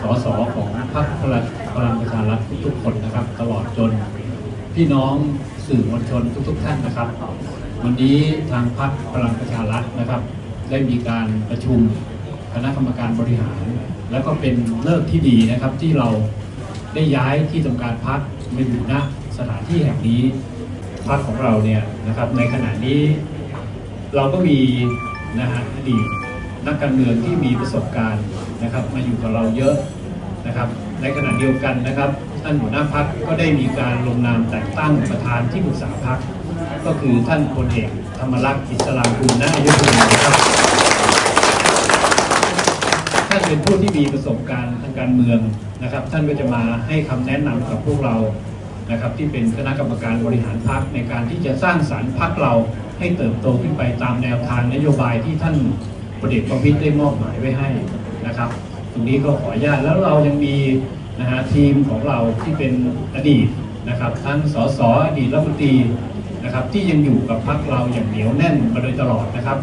สสของพรรคพลังประชารัฐทุกๆคนนะครับ ตลอดจนพี่น้องสื่อมวลชนทุก ๆ ท่านนะครับ วันนี้ทางพรรคพลังประชารัฐนะครับ ได้มีการประชุมคณะกรรมการบริหาร แล้วก็เป็นเลิกที่ดีนะครับที่เราได้ย้ายที่ทำการพักมาอยู่ณสถานที่แห่งนี้พักของเราเนี่ยนะครับในขณะนี้เราก็มีนะฮะอดีต นักการเมืองที่มีประสบการณ์นะครับ มาอยู่กับเราเยอะนะครับ ในขณะเดียวกันนะครับท่านหัวหน้าพักก็ได้มีการลงนามแต่งตั้งประธานที่ปรึกษาพักก็คือท่านพลเอกธรรมรักษ์อิสลามกุลนายุทธมนะครับท่านเป็นผู้ที่มีประสบการณ์ทางการเมืองนะครับ ท่านก็จะมาให้คำแนะนำกับพวกเรานะครับ ที่เป็นคณะกรรมการบริหารพรรคในการที่จะสร้างสรรค์พรรคเราให้เติบโตขึ้นไปตามแนวทางนโยบายที่ท่าน พลเอกประวิตรได้มอบหมายไว้ให้นะครับ ตรงนี้ก็ขออนุญาตแล้วเรายังมีนะฮะทีมของเราที่เป็นอดีตนะครับทั้งสสอดีตรัฐมนตรีนะครับที่ยังอยู่กับพรรคเราอย่างเหนียวแน่นมาโดยตลอดนะครับ